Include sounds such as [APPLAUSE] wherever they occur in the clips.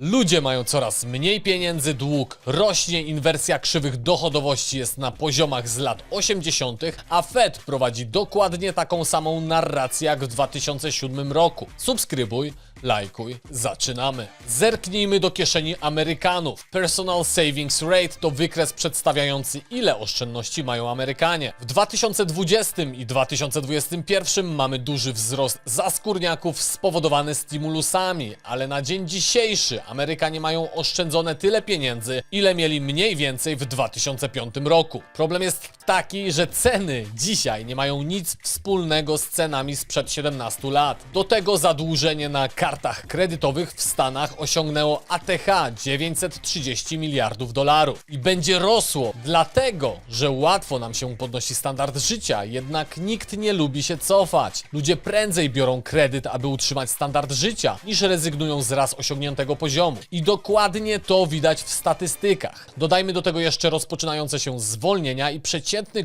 Ludzie mają coraz mniej pieniędzy, dług rośnie, inwersja krzywych dochodowości jest na poziomach z lat 80., a Fed prowadzi dokładnie taką samą narrację jak w 2007 roku. Subskrybuj, lajkuj, zaczynamy. Zerknijmy do kieszeni Amerykanów. Personal Savings Rate to wykres przedstawiający ile oszczędności mają Amerykanie. W 2020 i 2021 mamy duży wzrost zaskórniaków spowodowany stymulusami, ale na dzień dzisiejszy Amerykanie mają oszczędzone tyle pieniędzy, ile mieli mniej więcej w 2005 roku. Problem jest taki, że ceny dzisiaj nie mają nic wspólnego z cenami sprzed 17 lat. Do tego zadłużenie na kartach kredytowych w Stanach osiągnęło ATH 930 miliardów dolarów i będzie rosło, dlatego że łatwo nam się podnosi standard życia, jednak nikt nie lubi się cofać. Ludzie prędzej biorą kredyt, aby utrzymać standard życia, niż rezygnują z raz osiągniętego poziomu. I dokładnie to widać w statystykach. Dodajmy do tego jeszcze rozpoczynające się zwolnienia i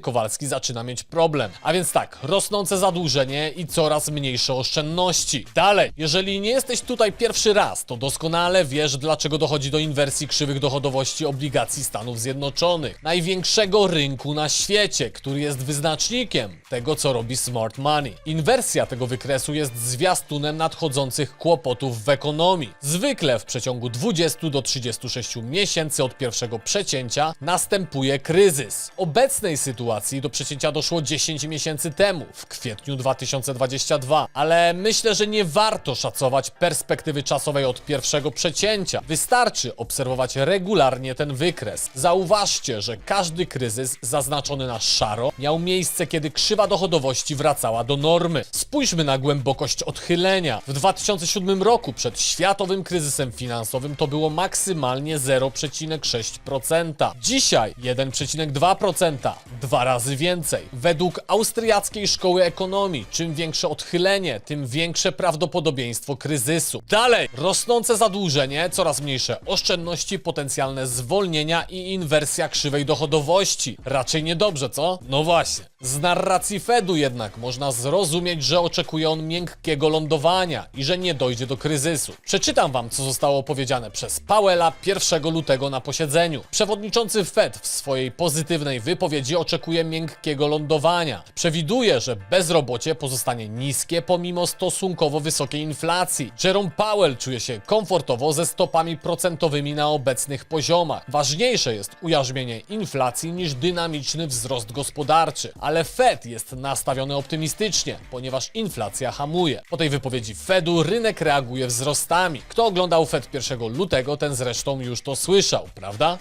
Kowalski zaczyna mieć problem. A więc tak, rosnące zadłużenie i coraz mniejsze oszczędności. Dalej, jeżeli nie jesteś tutaj pierwszy raz, to doskonale wiesz, dlaczego dochodzi do inwersji krzywych dochodowości obligacji Stanów Zjednoczonych. Największego rynku na świecie, który jest wyznacznikiem tego, co robi smart money. Inwersja tego wykresu jest zwiastunem nadchodzących kłopotów w ekonomii. Zwykle w przeciągu 20 do 36 miesięcy od pierwszego przecięcia następuje kryzys. Obecnej sytuacji do przecięcia doszło 10 miesięcy temu, w kwietniu 2022, ale myślę, że nie warto szacować perspektywy czasowej od pierwszego przecięcia. Wystarczy obserwować regularnie ten wykres. Zauważcie, że każdy kryzys zaznaczony na szaro miał miejsce, kiedy krzywa dochodowości wracała do normy. Spójrzmy na głębokość odchylenia. W 2007 roku, przed światowym kryzysem finansowym, to było maksymalnie 0,6%. Dzisiaj 1,2%, dwa razy więcej. Według austriackiej szkoły ekonomii, czym większe odchylenie, tym większe prawdopodobieństwo kryzysu. Dalej, rosnące zadłużenie, coraz mniejsze oszczędności, potencjalne zwolnienia i inwersja krzywej dochodowości. Raczej niedobrze, co? No właśnie. Z narracji Fedu jednak można zrozumieć, że oczekuje on miękkiego lądowania i że nie dojdzie do kryzysu. Przeczytam wam, co zostało powiedziane przez Powella 1 lutego na posiedzeniu. Przewodniczący Fed w swojej pozytywnej wypowiedzi oczekuje miękkiego lądowania. Przewiduje, że bezrobocie pozostanie niskie pomimo stosunkowo wysokiej inflacji. Jerome Powell czuje się komfortowo ze stopami procentowymi na obecnych poziomach. Ważniejsze jest ujarzmienie inflacji niż dynamiczny wzrost gospodarczy. Ale Fed jest nastawiony optymistycznie, ponieważ inflacja hamuje. Po tej wypowiedzi Fedu rynek reaguje wzrostami. Kto oglądał Fed 1 lutego, ten zresztą już to słyszał, prawda?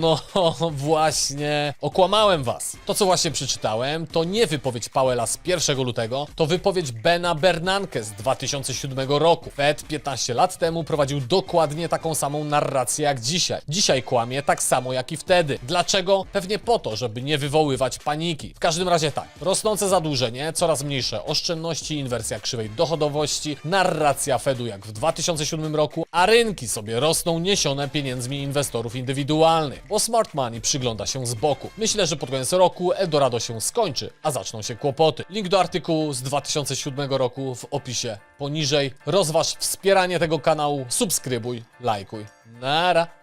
No [LAUGHS] właśnie, okłamałem was. To co właśnie przeczytałem, to nie wypowiedź Powella z 1 lutego, to wypowiedź Bena Bernanke z 2007 roku. Fed 15 lat temu prowadził dokładnie taką samą narrację jak dzisiaj. Dzisiaj kłamie tak samo jak i wtedy. Dlaczego? Pewnie po to, żeby nie wywoływać paniki. W każdym razie tak, rosnące zadłużenie, coraz mniejsze oszczędności, inwersja krzywej dochodowości, narracja Fedu jak w 2007 roku, a rynki sobie rosną niesione pieniędzmi inwestorów indywidualnych, bo smart money przygląda się z boku. Myślę, że pod koniec roku Eldorado się skończy, a zaczną się kłopoty. Link do artykułu z 2007 roku w opisie poniżej. Rozważ wspieranie tego kanału, subskrybuj, lajkuj. Nara.